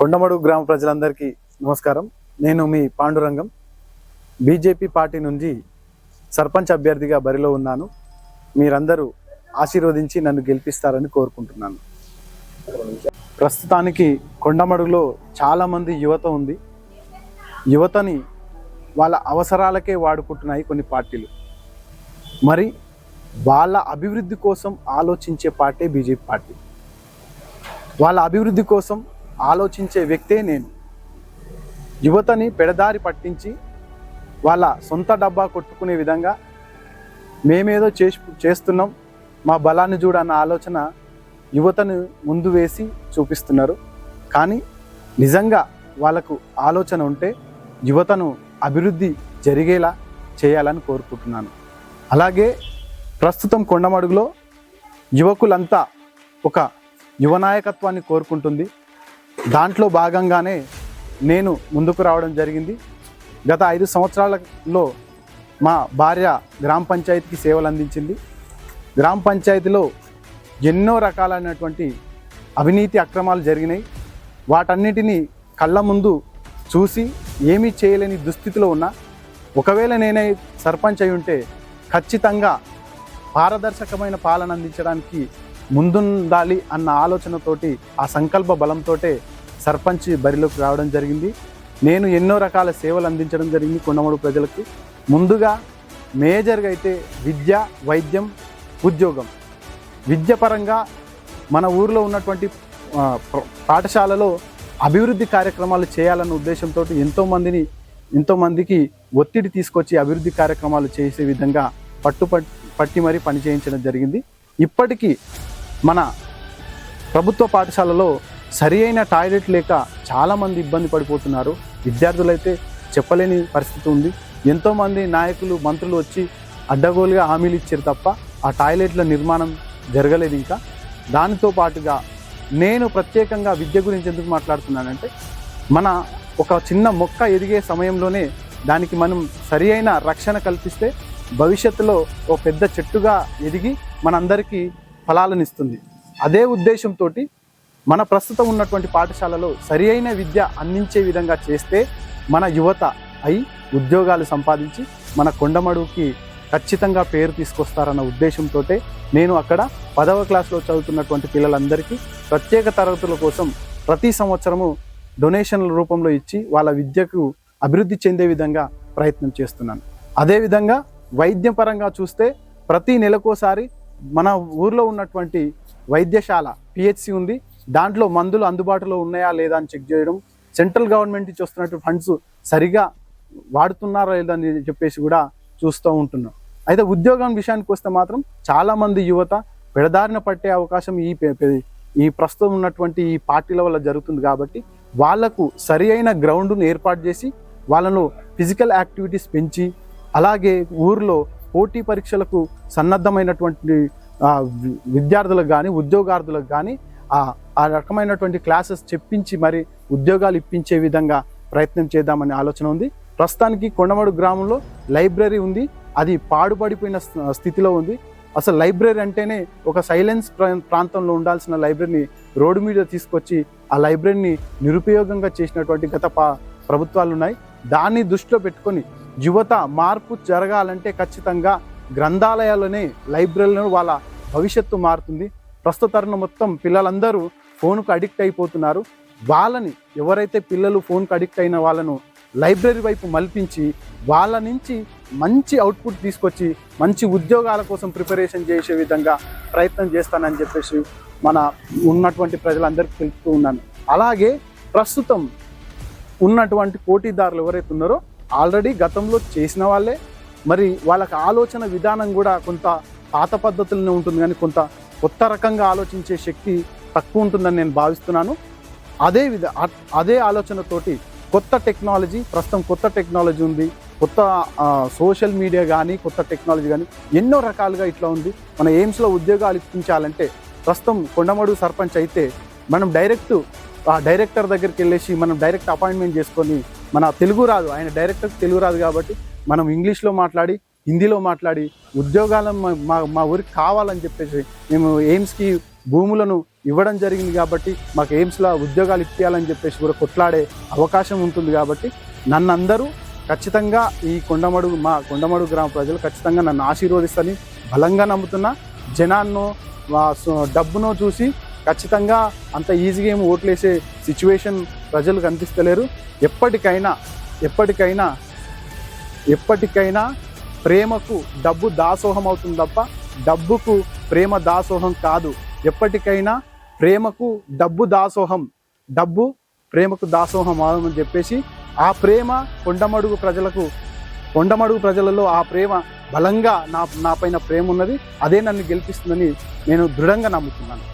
కొండమడు గ్రామ ప్రజలందరికీ నమస్కారం. నేను మీ పాండురంగం. బీజేపీ పార్టీ నుంచి సర్పంచ్ అభ్యర్థిగా బరిలో ఉన్నాను. మీరందరూ ఆశీర్వదించి నన్ను గెలిపిస్తారని కోరుకుంటున్నాను. ప్రస్తుతానికి కొండమడుగులో చాలామంది యువత ఉంది. యువతని వాళ్ళ అవసరాలకే వాడుకుంటున్నాయి కొన్ని పార్టీలు. మరి వాళ్ళ అభివృద్ధి కోసం ఆలోచించే పార్టీ బీజేపీ పార్టీ. వాళ్ళ అభివృద్ధి కోసం ఆలోచించే వ్యక్తే నేను. యువతని పెడదారి పట్టించి వాళ్ళ సొంత డబ్బా కొట్టుకునే విధంగా మేమేదో చేసి చేస్తున్నాం మా బలాన్ని చూడన్న ఆలోచన యువతను ముందు వేసి చూపిస్తున్నారు. కానీ నిజంగా వాళ్ళకు ఆలోచన ఉంటే యువతను అభివృద్ధి జరిగేలా చేయాలని కోరుకుంటున్నాను. అలాగే ప్రస్తుతం కొండమడుగులో యువకులంతా ఒక యువనాయకత్వాన్ని కోరుకుంటుంది. దాంట్లో భాగంగానే నేను ముందుకు రావడం జరిగింది. గత ఐదు సంవత్సరాలలో మా భార్య గ్రామ పంచాయతీకి సేవలు అందించింది. గ్రామ పంచాయతీలో ఎన్నో రకాలైనటువంటి అవినీతి అక్రమాలు జరిగినాయి. వాటన్నిటినీ కళ్ళ ముందు చూసి ఏమీ చేయలేని దుస్థితిలో ఉన్నా ఒకవేళ నేనే సర్పంచ్ అయి ఉంటే ఖచ్చితంగా పారదర్శకమైన పాలన అందించడానికి ముందుండాలి అన్న ఆలోచనతోటి ఆ సంకల్ప బలంతోటే సర్పంచ్ బరిలోకి రావడం జరిగింది. నేను ఎన్నో రకాల సేవలు అందించడం జరిగింది కొండమూడు ప్రజలకు. ముందుగా మేజర్గా అయితే విద్య వైద్యం ఉద్యోగం. విద్యపరంగా మన ఊరిలో ఉన్నటువంటి ప్ర- పాఠశాలలో అభివృద్ధి కార్యక్రమాలు చేయాలన్న ఉద్దేశంతో ఎంతోమందిని ఎంతోమందికి ఒత్తిడి తీసుకొచ్చి అభివృద్ధి కార్యక్రమాలు చేసే విధంగా పట్టు పట్టి మరీ పని చేయించడం జరిగింది. ఇప్పటికీ మన ప్రభుత్వ పాఠశాలలో సరి అయిన టాయిలెట్ లేక చాలామంది ఇబ్బంది పడిపోతున్నారు. విద్యార్థులైతే చెప్పలేని పరిస్థితి ఉంది. ఎంతోమంది నాయకులు మంత్రులు వచ్చి అడ్డగోలుగా హామీలు ఇచ్చారు తప్ప ఆ టాయిలెట్ల నిర్మాణం జరగలేదు ఇంకా. దానితో పాటుగా నేను ప్రత్యేకంగా విద్య గురించి ఎందుకు మాట్లాడుతున్నానంటే మన ఒక చిన్న మొక్క ఎదిగే సమయంలోనే దానికి మనం సరి అయిన రక్షణ కల్పిస్తే భవిష్యత్తులో ఓ పెద్ద చెట్టుగా ఎదిగి మనందరికీ ఫలాలను ఇస్తుంది అదే ఉద్దేశంతో మన ప్రస్తుతం ఉన్నటువంటి పాఠశాలలో సరి అయిన విద్య అందించే విధంగా చేస్తే మన యువత అయి ఉద్యోగాలు సంపాదించి మన కొండమడుగుకి ఖచ్చితంగా పేరు తీసుకొస్తారన్న ఉద్దేశంతో నేను అక్కడ పదవ క్లాస్లో చదువుతున్నటువంటి పిల్లలందరికీ ప్రత్యేక తరగతుల కోసం ప్రతి సంవత్సరము డొనేషన్ల రూపంలో ఇచ్చి వాళ్ళ విద్యకు అభివృద్ధి చెందే విధంగా ప్రయత్నం చేస్తున్నాను. అదేవిధంగా వైద్యపరంగా చూస్తే ప్రతి నెలకోసారి మన ఊర్లో ఉన్నటువంటి వైద్యశాల పిహెచ్సి ఉంది. దాంట్లో మందులు అందుబాటులో ఉన్నాయా లేదా అని చెక్ చేయడం సెంట్రల్ గవర్నమెంట్ నుంచి వస్తున్నటువంటి ఫండ్స్ సరిగా వాడుతున్నారా లేదా అని చెప్పేసి కూడా చూస్తూ ఉంటున్నాం. అయితే ఉద్యోగం విషయానికి వస్తే మాత్రం చాలామంది యువత పెడదారిన పట్టే అవకాశం ఈ ఈ ప్రస్తుతం ఉన్నటువంటి ఈ పార్టీల వల్ల జరుగుతుంది కాబట్టి వాళ్ళకు సరి అయిన గ్రౌండ్ను ఏర్పాటు చేసి వాళ్ళను ఫిజికల్ యాక్టివిటీస్ పెంచి అలాగే ఊర్లో పోటీ పరీక్షలకు సన్నద్ధమైనటువంటి విద్యార్థులకు కానీ ఉద్యోగార్థులకు కానీ ఆ రకమైనటువంటి క్లాసెస్ చెప్పించి మరి ఉద్యోగాలు ఇప్పించే విధంగా ప్రయత్నం చేద్దామనే ఆలోచన ఉంది. ప్రస్తుతానికి కొండమడు గ్రామంలో లైబ్రరీ ఉంది. అది పాడుపడిపోయిన స్థితిలో ఉంది. అసలు లైబ్రరీ అంటేనే ఒక సైలెన్స్ ప్రా- ప్రాంతంలో ఉండాల్సిన లైబ్రరీని రోడ్డు మీద తీసుకొచ్చి ఆ లైబ్రరీని నిరుపయోగంగా చేసినటువంటి గత ప్రభుత్వాలు ఉన్నాయి దాన్ని దృష్టిలో పెట్టుకొని యువత మార్పు జరగాలంటే ఖచ్చితంగా గ్రంథాలయాల్లోనే లైబ్రరీలో వాళ్ళ భవిష్యత్తు మారుతుంది. ప్రస్తుత తరుణం మొత్తం పిల్లలందరూ ఫోన్కు అడిక్ట్ అయిపోతున్నారు. వాళ్ళని ఎవరైతే పిల్లలు ఫోన్కు అడిక్ట్ అయిన వాళ్ళను లైబ్రరీ వైపు మల్పించి వాళ్ళ నుంచి మంచి అవుట్పుట్ తీసుకొచ్చి మంచి ఉద్యోగాల కోసం ప్రిపరేషన్ చేసే విధంగా ప్రయత్నం చేస్తానని చెప్పేసి మన ఉన్నటువంటి ప్రజలందరికీ తెలుపుతూ ఉన్నాను. అలాగే ప్రస్తుతం ఉన్నటువంటి పోటీదారులు ఎవరైతే ఉన్నారో ఆల్రెడీ గతంలో చేసిన వాళ్ళే. మరి వాళ్ళకి ఆలోచన విధానం కూడా కొంత పాత పద్ధతులనే ఉంటుంది కానీ కొంత కొత్త రకంగా ఆలోచించే శక్తి తక్కువ ఉంటుందని నేను భావిస్తున్నాను. అదే విధ అదే ఆలోచనతోటి కొత్త టెక్నాలజీ ప్రస్తుతం కొత్త టెక్నాలజీ ఉంది. కొత్త సోషల్ మీడియా కానీ కొత్త టెక్నాలజీ కానీ ఎన్నో రకాలుగా ఇట్లా ఉంది. మన ఎయిమ్స్లో ఉద్యోగాలు ఇప్పించాలంటే ప్రస్తుతం కొండమడుగు సర్పంచ్ అయితే మనం డైరెక్ట్ ఆ డైరెక్టర్ దగ్గరికి వెళ్ళేసి మనం డైరెక్ట్ అపాయింట్మెంట్ చేసుకొని మన తెలుగు రాదు. ఆయన డైరెక్టర్ తెలుగు రాదు కాబట్టి మనం ఇంగ్లీష్లో మాట్లాడి హిందీలో మాట్లాడి ఉద్యోగాలను మా మా ఊరికి కావాలని చెప్పేసి మేము ఎయిమ్స్కి భూములను ఇవ్వడం జరిగింది కాబట్టి మాకు ఎయిమ్స్లో ఉద్యోగాలు ఇప్పించాలని చెప్పేసి కూడా కొట్లాడే అవకాశం ఉంటుంది కాబట్టి నన్ను అందరూ ఖచ్చితంగా ఈ కొండమడుగు మా కొండమడుగు గ్రామ ప్రజలు ఖచ్చితంగా నన్ను ఆశీర్వదిస్తని బలంగా నమ్ముతున్న. జనాన్నో సో- డబ్బునో చూసి ఖచ్చితంగా అంత ఈజీగా ఏమి ఓట్లేసే సిచ్యువేషన్ ప్రజలు కనిపిస్తలేరు. ఎప్పటికైనా ఎప్పటికైనా ఎప్పటికైనా ప్రేమకు డబ్బు దాసోహం అవుతుంది తప్ప డబ్బుకు ప్రేమ దాసోహం కాదు. ఎప్పటికైనా ప్రేమకు డబ్బు దాసోహం డబ్బు ప్రేమకు దాసోహం అని చెప్పేసి ఆ ప్రేమ కొండమడుగు ప్రజలకు కొండమడుగు ప్రజలలో ఆ ప్రేమ బలంగా నా నా పైన ప్రేమ ఉన్నది అదే నన్ను గెలిపిస్తుందని నేను దృఢంగా నమ్ముతున్నాను.